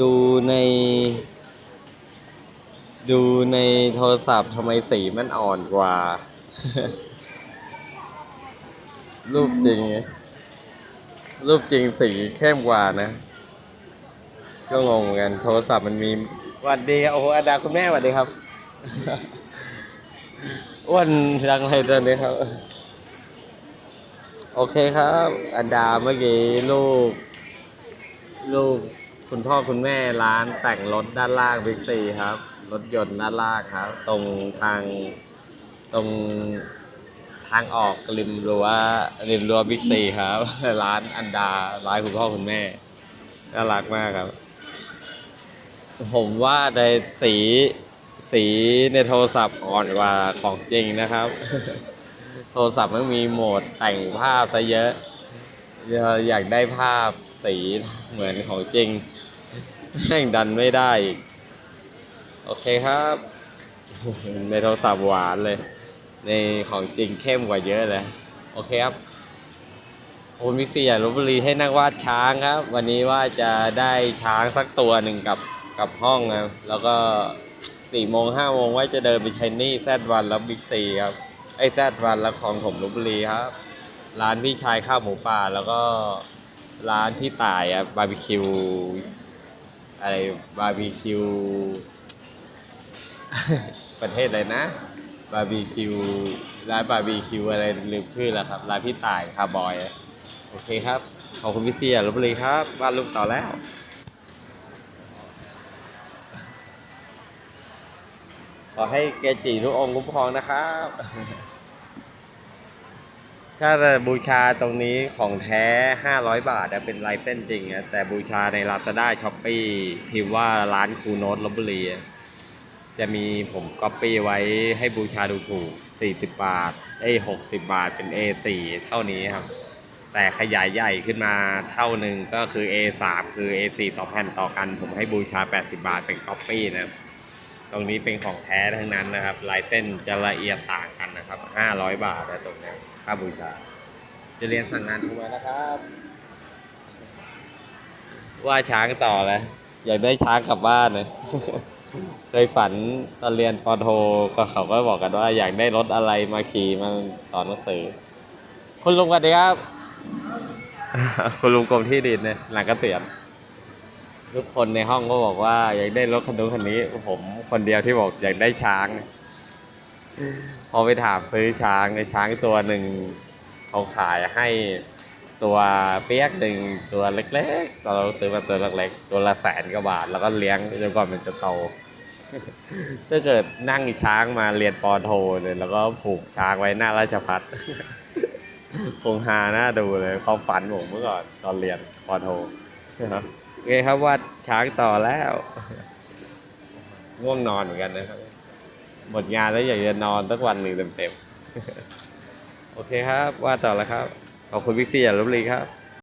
ดูในดูในโทรศัพท์ทำไมสีมันอ่อนกว่า รูปจริง รูปจริงสีเข้มกว่านะ ก็งงเหมือนกัน โทรศัพท์มันมีสวัสดีโอ้โหอาดาคุณแม่สวัสดีครับอ้วนจังเลยตอนนี้ครับ โอเคครับ อันดาเมื่อกี้ลูก ลูก คุณพ่อคุณแม่ร้านแต่งรถด้านล่างบิ๊กซีครับ รถยนต์ด้านล่างครับ ตรงทางตรงทางออกริมรั้วริมรั้วบิ๊กซีครับ ร้านอันดาร้านคุณพ่อคุณแม่น่ารักมากครับ ผมว่าในสีสีในโทรศัพท์อ่อนกว่าของจริงนะครับ โทรศัพท์มันมีโหมดแต่งภาพซะเยอะ อยากได้ภาพสีเหมือนของจริงแม่งดันไม่ได้อีกโอเคครับ ในโทรศัพท์หวานเลย ในของจริงเข้มกว่าเยอะเลย โอเคครับผมมีเสียลบบุรีให้นักวาดช้างครับ วันนี้ว่าจะได้ช้างสักตัวหนึ่งกับกับห้องครับแล้วก็สี่โมงห้าโมงว่าจะเดินไปชัยนี่แซดวันแล้วบิ๊กซีครับไอแซดวันละครผมลบบุรีครับ ร้านพี่ชายข้าวหมูป่า แล้วก็ร้านที่ตายอะบาร์บีคิวอะไรบาร์บีคิวประเทศอะไรนะบาร์บีคิวร้านบาร์บีคิวอะไรลืมชื่อแล้วครับร้านพี่ตายคาร์บอยโอเคครับขอบคุณพี่เตี้ยลบบุรีครับ บ้านลูกต่อแล้วขอให้เกจิทุกองค์คุ้มครองนะครับ ถ้าจะบูชาตรงนี้ของแท้ 500 บาทอะเป็นลายเส้นจริงอะแต่บูชาใน Lazada s h o p e e พิมพ์ว่าร้านครูโนตลบบุรีจะมีผมก๊อปปี้ไว้ให้บูชาดูถูก 40 บาท เอ้ย60 บาทเป็น A4 เท่านี้ครับ แต่ขยายใหญ่ขึ้นมาเท่าหนึ่งก็คือ A3 คือ A4 สองแผ่นต่อกัน ผมให้บูชา 80 บาทเป็นก๊อปปี้นะครับ ตรงนี้เป็นของแท้ทั้งนั้นนะครับ ลายเส้นจะละเอียดต่างกันนะครับ 500 บาทนะตรงนี้ค่าบูชา จะเรียนสั่งงานทุกวันนะครับ ว่าช้างต่อเลยอยากได้ช้างกลับบ้านเลยเคยฝันตอนเรียนปอโทก็เขาก็บอกกันว่า อยากได้รถอะไรมาขี่มาสอนหนังสือ คุณลุงสวัสดีครับ คุณลุงกรมที่ดินเนี่ยหลังเกษียณ ทุกคนในห้องก็บอกว่าอยากได้รถคันนู้นคันนี้ ผมคนเดียวที่บอกอยากได้ช้าง พอไปถามซื้อช้างในช้างตัวหนึ่งเขาขายให้ตัวเปียกหนึ่งตัวเล็กๆตอนเราซื้อมาตัวเล็กๆตัวละแสนกว่าบาท แล้วก็เลี้ยงจนกว่ามันจะโตถ้าเกิดนั่งช้างมาเรียนปอโทเลยแล้วก็ผูกช้างไว้หน้าราชพัฒคงฮาหน้าดูเลยความฝันผมเมื่อก่อนตอนเรียนปอโทครับ โอเคครับวาดช้างต่อแล้ว ง่วงนอนเหมือนกันนะครับ หมดงานแล้วอยากจะนอนสักวันหนึ่งเต็มๆ โอเคครับวาดต่อแล้วครับ ขอบคุณวิกตี้อย่าลบหลีครับ